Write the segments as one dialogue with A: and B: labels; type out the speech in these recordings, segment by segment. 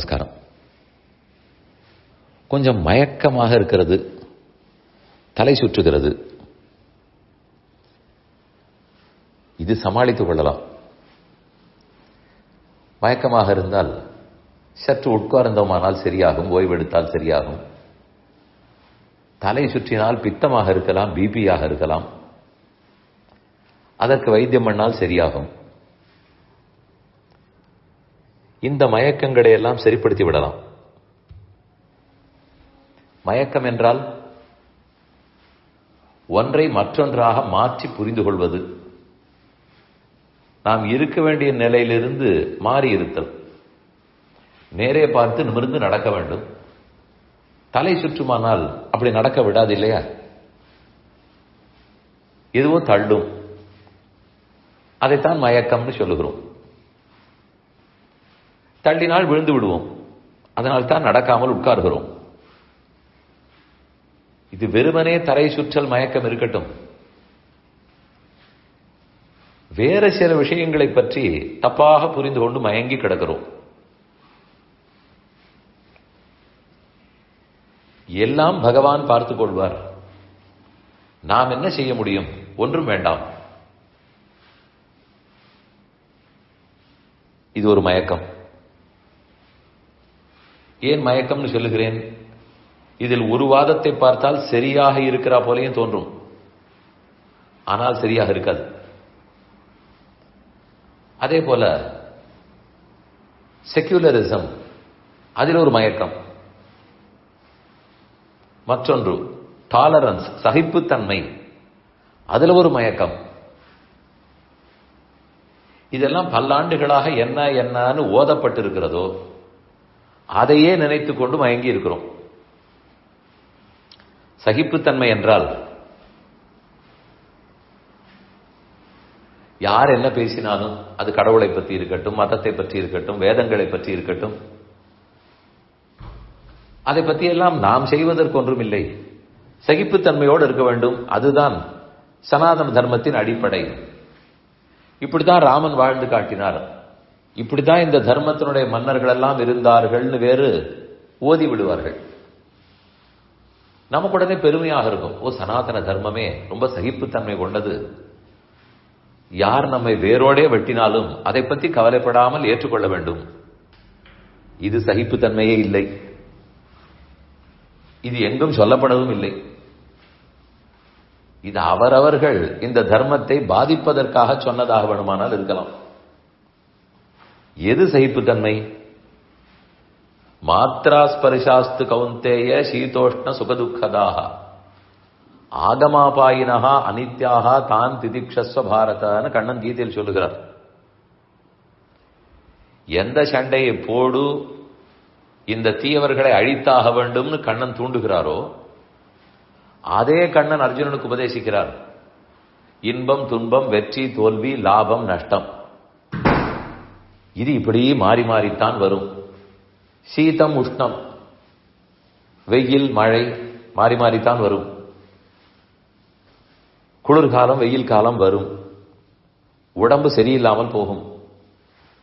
A: நமஸ்காரம். கொஞ்சம் மயக்கமாக இருக்கிறது தலை சுற்றுகிறது. இது சமாளித்துக் கொள்ளலாம். மயக்கமாக இருந்தால் சற்று உட்கார்ந்தோமானால் சரியாகும் ஓய்வெடுத்தால் சரியாகும். தலை சுற்றினால் பித்தமாக இருக்கலாம் பிபியாக இருக்கலாம். அதற்கு வைத்தியம் பண்ணால் சரியாகும். இந்த மயக்கங்களை எல்லாம் சரிப்படுத்தி விடலாம். மயக்கம் என்றால் ஒன்றை மற்றொன்றாக மாற்றி புரிந்து கொள்வது. நாம் இருக்க வேண்டிய நிலையிலிருந்து மாறி இருத்தல். நேரே பார்த்து நிமிர்ந்து நடக்க வேண்டும். தலை சுற்றுமானால் அப்படி நடக்க விடாது இல்லையா? எதுவும் தள்ளும். அதைத்தான் மயக்கம்னு சொல்லுகிறோம். தள்ளினால் விழுந்து விடுவோம். அதனால் தான் நடக்காமல் உட்கார்கிறோம். இது வெறுமனே தரை சுற்றல் மயக்கம் இருக்கட்டும். வேற சில விஷயங்களை பற்றி தப்பாக புரிந்து கொண்டு மயங்கி கிடக்கிறோம். எல்லாம் பகவான் பார்த்துக் கொள்வார். நாம் என்ன செய்ய முடியும்? ஒன்றும் வேண்டாம். இது ஒரு மயக்கம். ஏன் மயக்கம்னு சொல்லுகிறேன்? இதில் ஒரு வாதத்தை பார்த்தால் சரியாக இருக்கிறா போலையும் தோன்றும். ஆனால் சரியாக இருக்காது. அதே போல செக்யூலரிசம் அதில் ஒரு மயக்கம். மற்றொன்று டாலரன்ஸ் சகிப்புத்தன்மை. அதில் ஒரு மயக்கம். இதெல்லாம் பல்லாண்டுகளாக என்ன என்னன்னு ஓதப்பட்டிருக்கிறதோ அதையே நினைத்து கொண்டு மயங்கி இருக்கிறோம். சகிப்புத்தன்மை என்றால் யார் என்ன பேசினாலும் அது கடவுளை பற்றி இருக்கட்டும் மதத்தை பற்றி இருக்கட்டும் வேதங்களை பற்றி இருக்கட்டும் அதை பற்றி எல்லாம் நாம் செய்வதற்கு ஒன்றும் இல்லை சகிப்புத்தன்மையோடு இருக்க வேண்டும். அதுதான் சனாதன தர்மத்தின் அடிப்படை. இப்படித்தான் ராமன் வாழ்ந்து காட்டினார். இப்படித்தான் இந்த தர்மத்தினுடைய மன்னர்கள் எல்லாம் இருந்தார்கள்னு வேறு ஓதி விடுவார்கள். நமக்கு உடனே பெருமையாக இருக்கும். ஓ சனாதன தர்மமே ரொம்ப சகிப்புத்தன்மை கொண்டது. யார் நம்மை வேரோடே வெட்டினாலும் அதை பற்றி கவலைப்படாமல் ஏற்றுக்கொள்ள வேண்டும். இது சகிப்புத்தன்மையே இல்லை. இது எங்கும் சொல்லப்படவும் இல்லை. இது அவரவர்கள் இந்த தர்மத்தை பாதிப்பதற்காக சொன்னதாக வேணுமானால் இருக்கலாம். எது சகிப்புத்தன்மை? மாத்திராஸ்பரிசாஸ்து கவுந்தேய சீதோஷ்ண சுகதுக்கதாக. ஆகமாபாயினகா அனித்யாக தான் திதிக்ஷஸ்வ பாரதன்னு கண்ணன் கீதையில் சொல்லுகிறார். எந்த சண்டையை போடு இந்த தீயவர்களை அழித்தாக வேண்டும்னு கண்ணன் தூண்டுகிறாரோ அதே கண்ணன் அர்ஜுனனுக்கு உபதேசிக்கிறார். இன்பம் துன்பம் வெற்றி தோல்வி லாபம் நஷ்டம். இது இப்படி மாறி மாறித்தான் வரும். சீதம் உஷ்ணம். வெயில் மழை மாறி மாறித்தான் வரும். குளிர்காலம் வெயில் காலம் வரும். உடம்பு சரியில்லாமல் போகும்.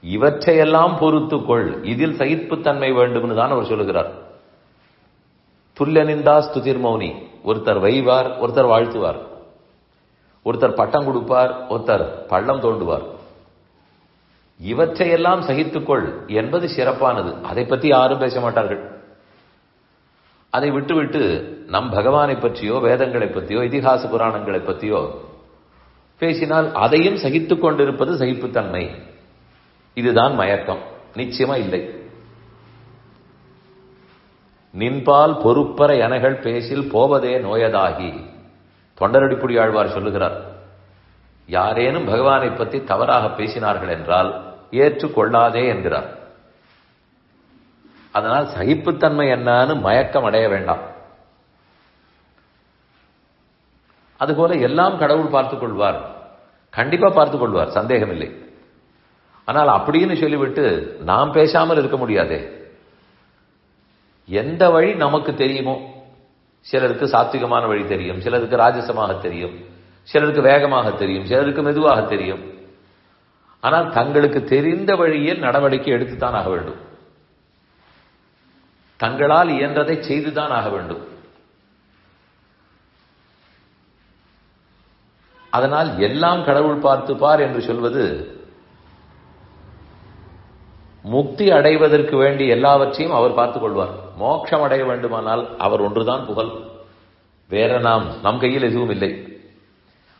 A: இவற்றையெல்லாம் பொறுத்துக்கொள். இதில் சகிப்புத்தன்மை வேண்டும்னு தான் அவர் சொல்லுகிறார். துல்லியனிந்தா ஸ்துதிர் மௌனி. ஒருத்தர் வைவார் ஒருத்தர் வாழ்த்துவார். ஒருத்தர் பட்டம் கொடுப்பார் ஒருத்தர் பள்ளம் தோண்டுவார். இவற்றையெல்லாம் சகித்துக்கொள் என்பது சிறப்பானது. அதை பற்றி யாரும் பேச மாட்டார்கள். அதை விட்டுவிட்டு நம் பகவானை பற்றியோ வேதங்களை பற்றியோ இதிகாச புராணங்களை பற்றியோ பேசினால் அதையும் சகித்துக் கொண்டிருப்பது சகிப்புத்தன்மை. இதுதான் மயக்கம். நிச்சயமா இல்லை. நின்பால் பொறுப்பற எனகள் பேசில் போவதே நோயதாகி தொண்டரடிப்புடி ஆழ்வார் சொல்லுகிறார் யாரேனும் பகவானை பற்றி தவறாக பேசினார்கள் என்றால் ஏற்றுக்கொள்ளாதே என்கிறார். அதனால் சகிப்புத்தன்மை என்னன்னு மயக்கம் அடைய வேண்டாம். அதுபோல எல்லாம் கடவுள் பார்த்துக் கொள்வார். கண்டிப்பா பார்த்துக் கொள்வார் சந்தேகம் இல்லை ஆனால் அப்படின்னு சொல்லிவிட்டு நாம் பேசாமல் இருக்க முடியாதே. எந்த வழி நமக்கு தெரியுமோ? சிலருக்கு சாத்விகமான வழி தெரியும் சிலருக்கு ராஜசமாக தெரியும் சிலருக்கு வேகமாக தெரியும் சிலருக்கு மெதுவாக தெரியும். ஆனால் தங்களுக்கு தெரிந்த வழியில் நடவடிக்கை எடுத்துத்தான் ஆக வேண்டும். தங்களால் இயன்றதை செய்துதான் ஆக வேண்டும். அதனால் எல்லாம் கடவுள் பார்த்துப்பார் என்று சொல்வது முக்தி அடைவதற்கு வேண்டிய எல்லாவற்றையும் அவர் பார்த்துக் கொள்வார். மோட்சம் அடைய வேண்டுமானால் அவர் ஒன்றுதான் புகழ். வேற நாம் நம் கையில் எதுவும் இல்லை.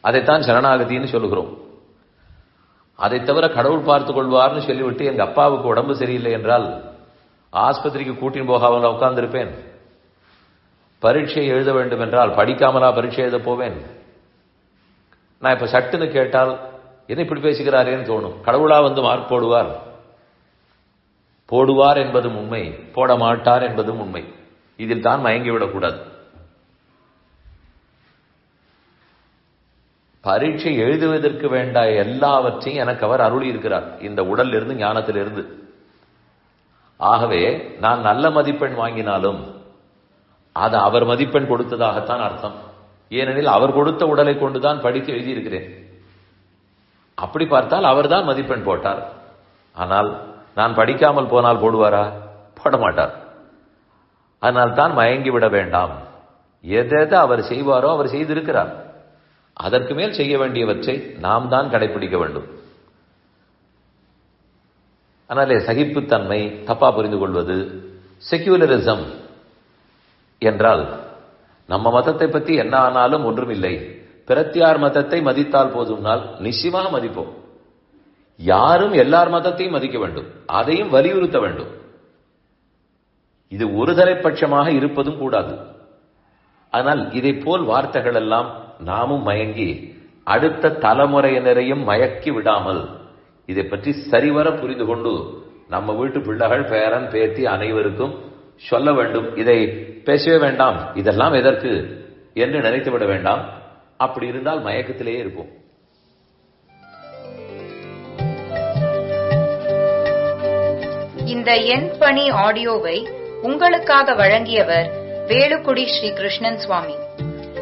A: அதைத்தான் சரணாகதின்னு சொல்லுகிறோம். அதை தவிர கடவுள் பார்த்து கொள்வார்னு சொல்லிவிட்டு எங்கள் அப்பாவுக்கு உடம்பு சரியில்லை என்றால் ஆஸ்பத்திரிக்கு கூட்டின்னு போகாமல் உட்கார்ந்திருப்பேன். பரீட்சை எழுத வேண்டும் என்றால் படிக்காமலா பரீட்சை எழுத போவேன். நான் இப்போ சட்டுன்னு கேட்டால் என்ன இப்படி பேசுகிறாரேன்னு தோணும். கடவுளா வந்து மார்க் போடுவார். போடுவார் என்பதும் உண்மை போட மாட்டார் என்பதும் உண்மை. இதில் தான் மயங்கிவிடக்கூடாது. பரீட்சை எழுதுவதற்கு வேண்டாய எல்லாவற்றையும் எனக்கு அவர் அருளி இருக்கிறார் இந்த உடல் இருந்து ஞானத்திலிருந்து. ஆகவே நான் நல்ல மதிப்பெண் வாங்கினாலும் அது அவர் மதிப்பெண் கொடுத்ததாகத்தான் அர்த்தம். ஏனெனில் அவர் கொடுத்த உடலை கொண்டுதான் படித்து எழுதியிருக்கிறேன். அப்படி பார்த்தால் அவர்தான் மதிப்பெண் போட்டார். ஆனால் நான் படிக்காமல் போனால் போடுவாரா? போட மாட்டார் அதனால் தான் மயங்கி விட வேண்டாம். எதை அவர் செய்வாரோ அவர் செய்திருக்கிறார். அதற்கு மேல் செய்ய வேண்டியவற்றை நாம் தான் கடைபிடிக்க வேண்டும். ஆனாலே சகிப்புத்தன்மை தப்பா புரிந்து கொள்வது செக்யூலரிசம் என்றால் நம்ம மதத்தை பத்தி என்ன ஆனாலும் ஒன்றுமில்லை. பிரத்தியார் மதத்தை மதித்தால் போதும்னால் நிச்சயமாக மதிப்போம். யாரும் எல்லார் மதத்தையும் மதிக்க வேண்டும். அதையும் வலியுறுத்த வேண்டும். இது ஒருதலை பட்சமாக இருப்பதும் கூடாது. ஆனால் இதை போல் வார்த்தைகள் எல்லாம் நாமும் மயங்கி அடுத்த தலைமுறையினரையும் மயக்கி விடாமல் இதை பற்றி சரிவர புரிந்து கொண்டு நம்ம வீட்டு பிள்ளைகள் பேரன் பேத்தி அனைவருக்கும் சொல்ல வேண்டும். இதை பேசவே வேண்டாம். இதெல்லாம் எதற்கு என்று நினைத்து விட வேண்டாம். அப்படி இருந்தால் மயக்கத்திலேயே இருப்போம்.
B: இந்த என் பணி ஆடியோவை உங்களுக்காக வழங்கியவர் வேலுக்குடி ஸ்ரீ கிருஷ்ணன் சுவாமி.